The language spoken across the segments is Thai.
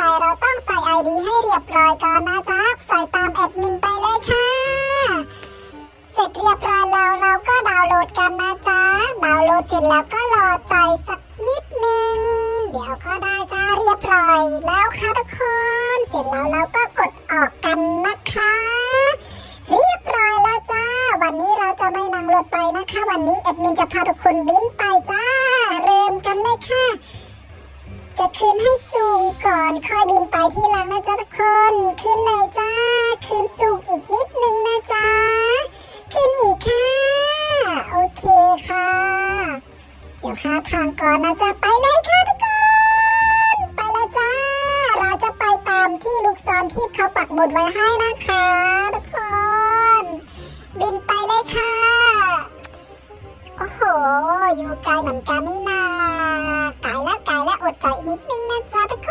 ไปเราต้องใส่ไอดีให้เรียบร้อยก่อนนะจ๊ะใส่ตามแอดมินไปเลยค่ะ เสร็จเรียบร้อยแล้วเราก็ดาวน์โหลดกันนะจ๊ะดาวน์โหลดเสร็จแล้วก็รอใจสักนิดนึง เดี๋ยวก็ได้จ้าเรียบร้อยแล้วค่ะทุกคน เสร็จแล้วเราก็กดออกกันนะคะ เรียบร้อยแล้วจ้า วันนี้เราจะไม่นั่งรถไปนะคะ วันนี้แอดมินจะพาทุกคนบินไปจ้า เริ่มกันเลยค่ะ จะขึ้นให้สูงก่อนค่อยบินไปที่หลังนะจ๊ะทุกคน ขึ้นเลยจ้า ขึ้นสูงอีกนิดนึงนะจ๊ะ ขึ้นอีกค่ะ โอเคค่ะ เดี๋ยวหาทางก่อนนะจ๊ะ ไปเลยค่ะทุกคน ไปเลยจ้า เราจะไปตามที่ลูกศรที่เขาปักหมุดไว้ให้นะคะทุกคน บินไปเลยค่ะ โอ้โห อยู่ไกลเหมือนกันนี่นาไกลแล้วไกลแล้วอด ใจนิดนึงนะจ๊ะทุกค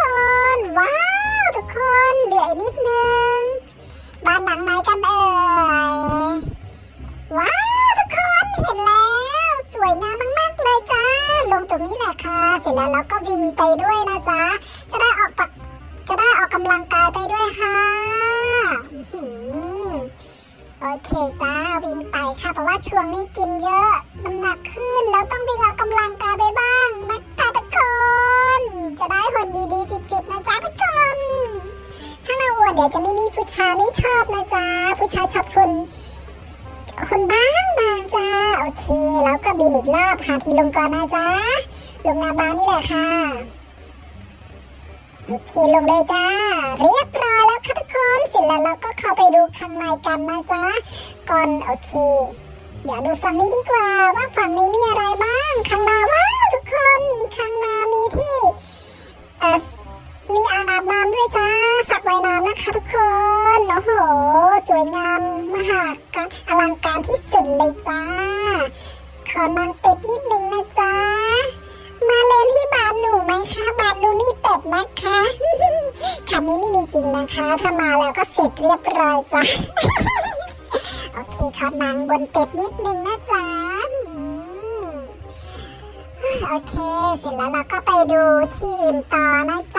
น ว้าว ทุกคนเหลือนิดนึง บ้านหลังไหนกันเอ่ย ว้าว ทุกคนเห็นแล้ว สวยงามมากๆเลยจ้าลงตรงนี้แหละค่ะ เสร็จแล้วเราก็วิ่งไปด้วยนะจ๊ะจะได้ออกปจะได้ออกกำลังกายไปด้วยค่ะโอเคจ้าวิ่งไปค่ะเพราะว่าช่วงนี้กินเยอะน้ำหนักขึ้นแล้วต้องวิ่งออกกำลังกายไปบ้าง ดี๋ยวจะไม่มีผู้ชายไม่ชอบนะจ๊ะผู้ชายชอบคนคนบ้างบางจ้าโอเค แล้วก็บินอีกรอบหาที่ลงก่อนนะจ๊ะลงนาบานนี่แหละค่ะโอเคลงเลยจ้า เรียบร้อยแล้วค่ะทุกคนเสร็จแล้วเราก็เข้าไปดูข้างในกันนะจ๊ะก่อนโอเคเดี๋ยวดูฝั่งนี้ดีกว่าว่าฝั่งนี้มีอะไรบ้างข้างหน้าว้าวทุกคนข้างหน้ามีที่เอ่อมีอ่างอาบน้ำด้วยจ้า ว่ายน้ำนะคะทุกคน โอ้โห สวยงามมหาการอลังการที่สุดเลยจ้า ขอนางเป็ดนิดนึงนะจ๊ะ มาเล่นที่บ้านหนูไหมคะบ้านหนูมีเป็ดนะคะคำนี้ไม่มีจริงนะคะ ถ้ามาแล้วก็เสร็จเรียบร้อยจ้ะ โอเคขอนางบนเป็ดนิดนึงนะจ๊ะโอเค เสร็จแล้วเราก็ไปดูที่อื่นต่อนะจ๊ะ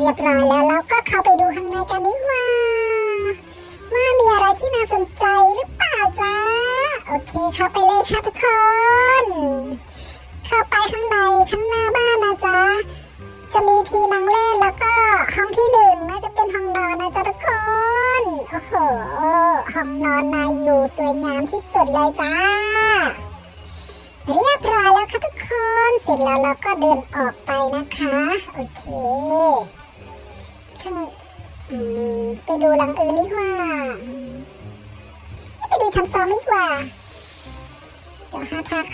เรียบร้อยแล้วเราก็เข้าไปดูข้างในกันดีกว่า ว่ามีอะไรที่น่าสนใจหรือเปล่าจ๊ะโอเคเข้าไปเลยค่ะทุกคน เข้าไปข้างในข้างหน้าบ้านนะจ๊ะจะมีที่นั่งเล่นแล้วก็ห้องที่หนึ่งน่าจะเป็นห้องนอนนะจ๊ะทุกคนโอ้โหห้องนอนนาอยู่สวยงามที่สุดเลยจ้าเรียบร้อยแล้วค่ะทุกคน เสร็จแล้วเราก็เดินออกไปนะคะ โอเค ข้างอืมไปดูหลังอื่นดีกว่าอืมไปดูชั้นสองดีกว่า เดี๋ยวหาทาง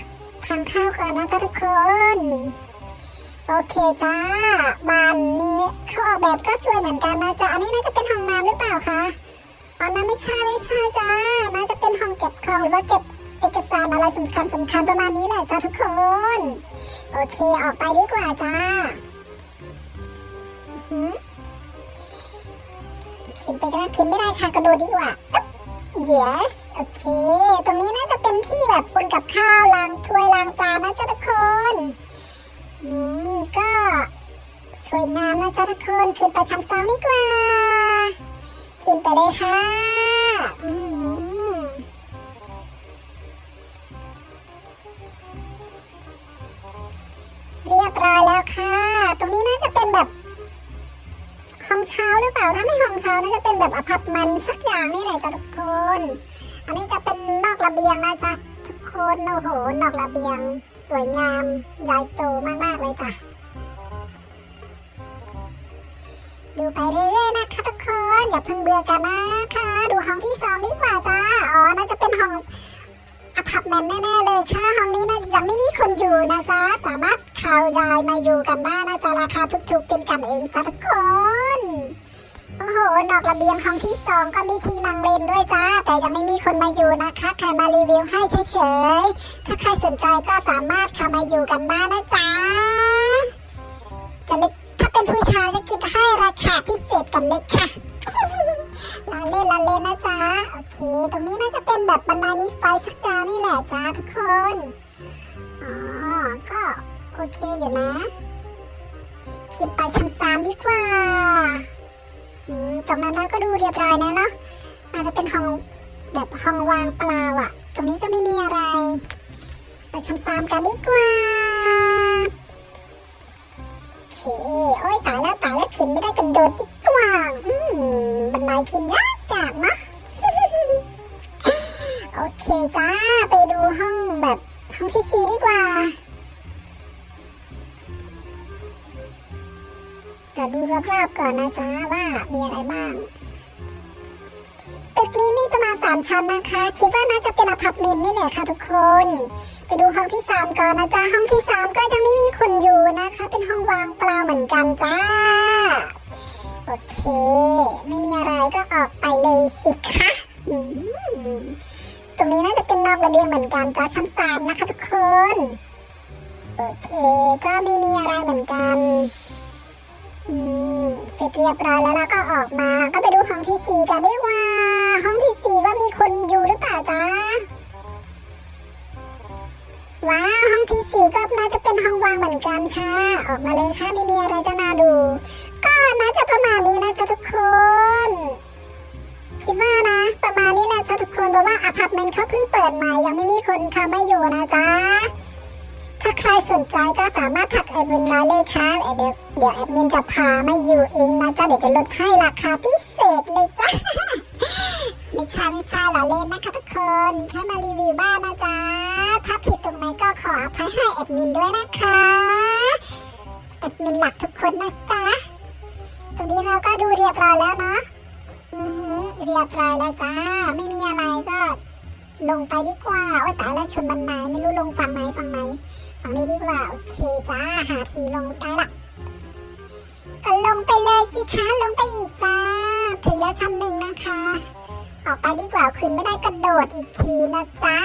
ทางเข้าก่อนนะจ๊ะทุกคน โอเคจ้าบ้านนี้เขาออกแบบก็สวยเหมือนกันนะจ๊ะ อันนี้น่าจะเป็นห้องน้ำหรือเปล่าคะอ๋อนั่นไม่ใช่ไม่ใช่จ้า น่าจะเป็นห้องเก็บของหรือว่าเก็บเอกสารอะไรสำคัญสำคัญประมาณนี้แหละจ้าทุกคน โอเคออกไปดีกว่าจ้า อื้อหือขึ้น ไปก็ได้พิมพ์ไม่ได้ค่ะก็ดูดีกว่าอึ๊บ yes โอเค ตรงนี้น่าจะเป็นที่แบบปนกับข้าวล้างถ้วยล้างจานนะจ๊ะทุกคนอืมก็สวยงามนะจ๊ะทุกคนขึ้นไปชั้นสองดีกว่า ขึ้นไปเลยค่ะ เช้าหรือเปล่า ถ้าไม่ห้องเช้าน่าจะเป็นแบบอพาร์ตเมนต์สักอย่างนี่แหละจ้ะทุกคน อันนี้จะเป็นนอกระเบียงนะจ๊ะทุกคนโอ้โหนอกระเบียง สวยงามใหญ่โตมากๆเลยจ้ะดูไปเรื่อยๆนะคะทุกคนอย่าเพิ่งเบื่อกันนะคะ ดูห้องที่สองดีกว่าจ้าอ๋อน่าจะเป็นห้องอพาร์ตเมนต์แน่ๆเลยค่ะห้องนี้นะยังไม่มีคนอยู่นะจ๊ะสามารถ เขาย้ายมาอยู่กันได้นะจ๊ะราคาถูกๆเป็นกันเองจ้ะทุกคน โอ้โหนอกระเบียงห้องที่สองก็มีทีนังเล่นด้วยจ้า แต่ยังไม่มีคนมาอยู่นะคะแค่มารีวิวให้เฉยๆ ถ้าใครสนใจก็สามารถเข้ามาอยู่กันได้นะจ๊ะจะเล็กถ้าเป็นผู้ชายจะคิดให้ราคาพิเศษกันเล็กค่ะลาเล่นลาเล่นนะจ๊ะ โอเค ตรงนี้น่าจะเป็นแบบบันไดนี้ไฟสักจานนี่แหละจ้าทุกคน อ๋อ ก็ โอเคอยู่นะขึ้นไปชั้นสามดีกว่าอืมตรงนั้นก็ดูเรียบร้อยนะแล้วอาจจะเป็นห้องแบบห้องวางเปล่าอะ ตรงนี้ก็ไม่มีอะไร ไปชั้นสามกันดีกว่าโอเคโอ้ยตายแล้วตายแล้วขึ้นไม่ได้กระโดดดีกว่า อืมบันไดขึ้นยากจังนะโอเคจ้า ไปดูห้องแบบห้องที่สี่ดีกว่า ดูรอบๆก่อนนะจ๊ะว่ามีอะไรบ้างตึกนี้มีประมาณสามชั้นนะคะ คิดว่าน่าจะเป็นอพาร์ตเมนต์นี่แหละค่ะทุกคน ไปดูห้องที่สามก่อนนะจ๊ะห้องที่สามก็ยังไม่มีคนอยู่นะคะ เป็นห้องวางเปล่าเหมือนกันจ้า โอเค องที่สี่กันดีกว่า ห้องที่สี่ว่ามีคนอยู่หรือเปล่าจ๊ะว้าวห้องที่สี่ก็น่าจะเป็นห้องวางเหมือนกันค่ะ ออกมาเลยค่ะไม่มีอะไรจะน่าดู ก็น่าจะประมาณนี้นะจ๊ะทุกคนคิดว่านะ ประมาณนี้แหละจ้ะทุกคนเพราะว่าอพาร์ตเมนต์เขาเพิ่งเปิดใหม่ยังไม่มีคนเข้ามาอยู่นะจ๊ะถ้าใครสนใจก็สามารถทักแอดมินมาเลยค่ะเดี๋ยวเดี๋ยวแอดมินจะพามาอยู่เองนะจ๊ะเดี๋ยวจะลดให้ราคาพิเศ ษเลยจ้ะไม่ใช่ไม่ใช่หล่อเล่นนะคะทุกคนแค่มารีวิวบ้านนะจ๊ะ ถ้าผิดตรงไหนก็ขออภัยให้แอดมินด้วยนะคะแอดมินหลักทุกคนนะจ๊ะตรงนี้เราก็ดูเรียบร้อยแล้วเนาะเรียบร้อยแล้วจ้า ไม่มีอะไรก็ลงไปดีกว่า โอ้ยตายแล้วชนบันไดไม่รู้ลงฝั่งไหนฝั่งไหนฝั่งนี้ดีกว่า โอเคจ้า หาทีลงได้ละก็ลงไปเลยสิคะ ลงไปอีกจ้า ถึงแล้วชั้นหนึ่งนะคะ ออกไปดีกว่าขึ้นไม่ได้กระโดดอีกทีนะจ๊ะ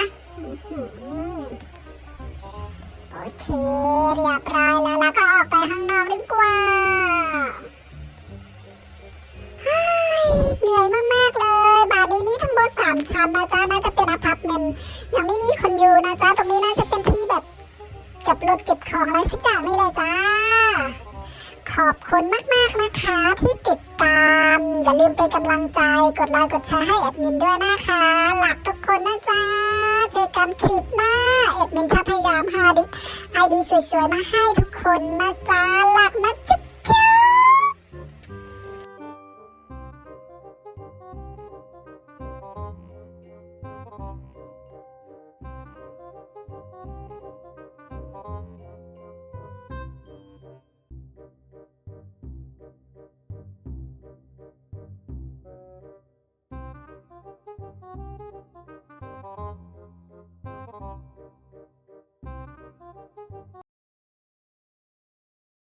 โอเคเรียบร้อยแล้วแล้วก็ออกไปข้างนอกดีกว่าเหนื่อยมากๆเลยบาร์นี้นี่ทั้งหมดสามชั้นนะจ๊ะน่าจะเป็นอพาร์ตเมนต์ยังไม่มีคนอยู่นะจ๊ะตรงนี้น่าจะเป็นที่แบบเก็บรถเก็บของอะไรสักอย่างนี่เลยจ้าขอบคุณมากๆนะคะที่ติด ตาม อย่าลืมเป็นกำลังใจกดไลค์กดแชร์ให้แอดมินด้วยนะคะ หลักทุกคนนะจ๊ะเจอกันคลิปหน้าแอดมินจะพยายามหาดิไอดีสวยๆมาให้ทุกคนนะจ๊ะ